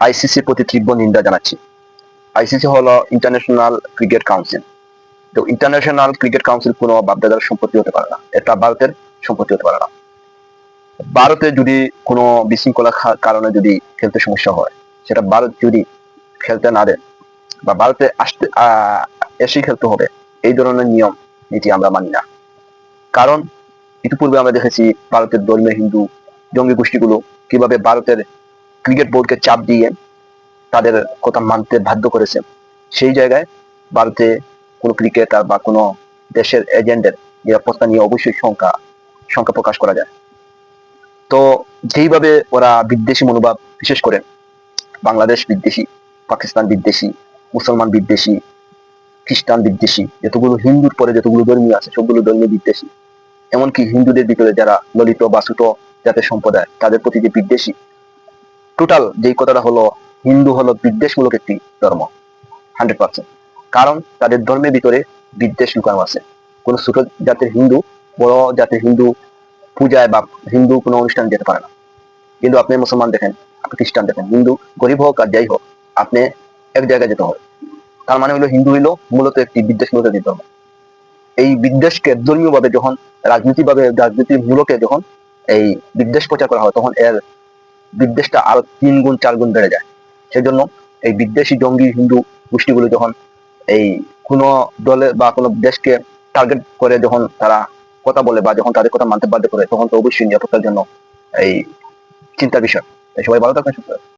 আইসিসির প্রতি তীব্র নিন্দা জানাচ্ছি। আইসিসি হলো ইন্টারন্যাশনাল ক্রিকেট কাউন্সিল তো ইন্টারন্যাশনাল ক্রিকেট কাউন্সিল কোনো বাপদাদার সম্পত্তি হতে পারে না। এটা ভারতের সম্পত্তি হতে পারে না। ভারতে যদি কোনো বিশৃঙ্খলা কারণে যদি খেলতে সমস্যা হয়, সেটা ভারত যদি খেলতে না দেয় বা ভারতে আসতে এসেই খেলতে হবে, এই ধরনের নিয়ম, নীতি আমরা মানি না। কারণ ইতিপূর্বে আমরা দেখেছি ভারতের ধর্মীয় হিন্দু জঙ্গি গোষ্ঠীগুলো কীভাবে ভারতের ক্রিকেট বোর্ডকে চাপ দিয়ে তাদের কথা মানতে বাধ্য করেছে। সেই জায়গায় ভারতে কোনো ক্রিকেটার বা কোনো দেশের এজেন্টের নিরাপত্তা নিয়ে অবশ্যই শঙ্কা শঙ্কা প্রকাশ করা যায়। তো যেইভাবে ওরা বিদ্বেষী মনোভাব, বিশেষ করে বাংলাদেশ বিদ্বেষী, পাকিস্তান বিদ্বেষী, মুসলমান বিদ্বেষী, খ্রিস্টান বিদ্বেষী, যতগুলো হিন্দুর পরে যতগুলো ধর্মীয় আছে, সবগুলো ধর্মীয় বিদ্বেষী। এমনকি হিন্দুদের ভিতরে যারা ললিত বা ছোট জাতের সম্প্রদায়, তাদের প্রতি যে বিদ্বেষী টোটাল যেই কথাটা হলো, হিন্দু হলো বিদ্বেষমূলক একটি ধর্ম হান্ড্রেড পার্সেন্ট কারণ তাদের ধর্মের ভিতরে বিদ্বেষ লুকানো আছে। কোন ছোট জাতের হিন্দু, বড় জাতের হিন্দু পূজায় বা হিন্দু কোনো অনুষ্ঠান যেতে পারে না। কিন্তু আপনি মুসলমান দেখেন, আপনি খ্রিস্টান দেখেন, হিন্দু গরিব হোক আর যাই হোক, আপনি এক জায়গায় যেতে হবে। তার মানে হলো হিন্দু হইল মূলত একটি বিদ্বেষমূলক একটি ধর্ম। এই বিদ্বেষকে ধর্মীয় ভাবে যখন রাজনীতি ভাবে রাজনীতির মূলকে যখন এই বিদ্বেষ প্রচার করা হয়, তখন এর বিদ্বেষটা আরও তিন গুণ, চার গুণ বেড়ে যায় সেজন্য এই বিদ্বেষী জঙ্গি হিন্দু গোষ্ঠীগুলো যখন এই কোন দলে বা কোনো দেশকে টার্গেট করে যখন তারা কথা বলে বা যখন তাদের কথা মানতে বাধ্য করে, তখন তো অবশ্যই নিরাপত্তার জন্য এই চিন্তার বিষয় সবাই ভালো থাকবেন।